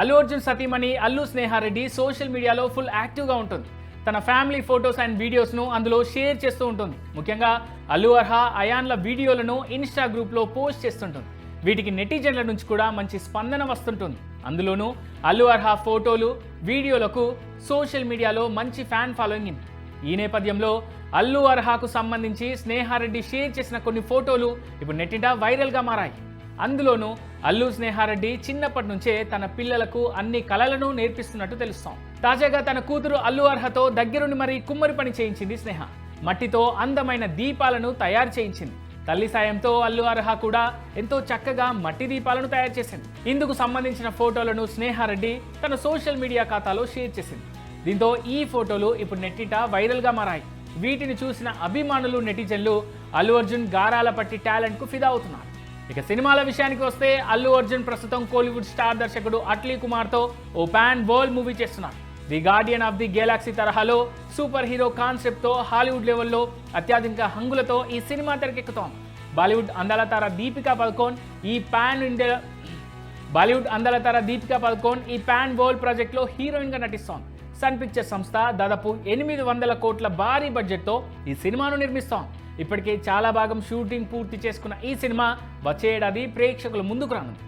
అల్లు అర్జున్ సతీమణి అల్లు స్నేహారెడ్డి సోషల్ మీడియాలో ఫుల్ యాక్టివ్గా ఉంటుంది. తన ఫ్యామిలీ ఫొటోస్ అండ్ వీడియోస్ను అందులో షేర్ చేస్తూ ఉంటుంది. ముఖ్యంగా అల్లు అర్హా అయాన్ల వీడియోలను ఇన్స్టా గ్రూప్లో పోస్ట్ చేస్తుంటుంది. వీటికి నెటిజన్ల నుంచి కూడా మంచి స్పందన వస్తుంటుంది. అందులోనూ అల్లు అర్హా ఫోటోలు వీడియోలకు సోషల్ మీడియాలో మంచి ఫ్యాన్ ఫాలోయింగ్ ఉంది. ఈ నేపథ్యంలో అల్లు అర్హాకు సంబంధించి స్నేహారెడ్డి షేర్ చేసిన కొన్ని ఫోటోలు ఇప్పుడు నెట్టింట వైరల్గా మారాయి. అందులోనూ అల్లు స్నేహారెడ్డి చిన్నప్పటి నుంచే తన పిల్లలకు అన్ని కళలను నేర్పిస్తున్నట్టు తెలుస్తాం. తాజాగా తన కూతురు అల్లు అర్హతో దగ్గరుండి మరి కుమ్మరి పని చేయించింది స్నేహ. మట్టితో అందమైన దీపాలను తయారు చేయించింది. తల్లి సాయంతో అల్లు అర్హ కూడా ఎంతో చక్కగా మట్టి దీపాలను తయారు చేసింది. ఇందుకు సంబంధించిన ఫోటోలను స్నేహారెడ్డి తన సోషల్ మీడియా ఖాతాలో షేర్ చేసింది. దీంతో ఈ ఫోటోలు ఇప్పుడు నెట్టిట వైరల్గా మారాయి. వీటిని చూసిన అభిమానులు నెటిజన్లు అల్లు అర్జున్ గారాల పట్టి టాలెంట్కు ఫిదా అవుతున్నారు. ఇక సినిమాల విషయానికి వస్తే అల్లు అర్జున్ ప్రస్తుతం కోలీవుడ్ స్టార్ దర్శకుడు అట్లీ కుమార్తో ఓ ప్యాన్ వరల్డ్ మూవీ చేస్తున్నారు the Guardian of the Galaxy తరహాలో సూపర్ హీరో కాన్సెప్ట్తో హాలీవుడ్ లెవెల్లో అత్యాధునిక హంగులతో ఈ సినిమా తెరకెక్కుతోంది. బాలీవుడ్ అందాల తార దీపికా పల్కోన్ ఈ పాన్ ఇండియా బాలీవుడ్ అందాల తార దీపికా పల్కోన్ ఈ పాన్ వరల్డ్ ప్రాజెక్ట్లో హీరోయిన్గా నటిస్తోంది. సన్ పిక్చర్ సంస్థ దాదాపు ఎనిమిది వందల కోట్ల భారీ బడ్జెట్తో ఈ సినిమాను నిర్మిస్తోంది. ఇప్పటికే చాలా భాగం షూటింగ్ పూర్తి చేసుకున్న ఈ సినిమా వచ్చే ఏడాది ప్రేక్షకుల ముందుకు రానుంది.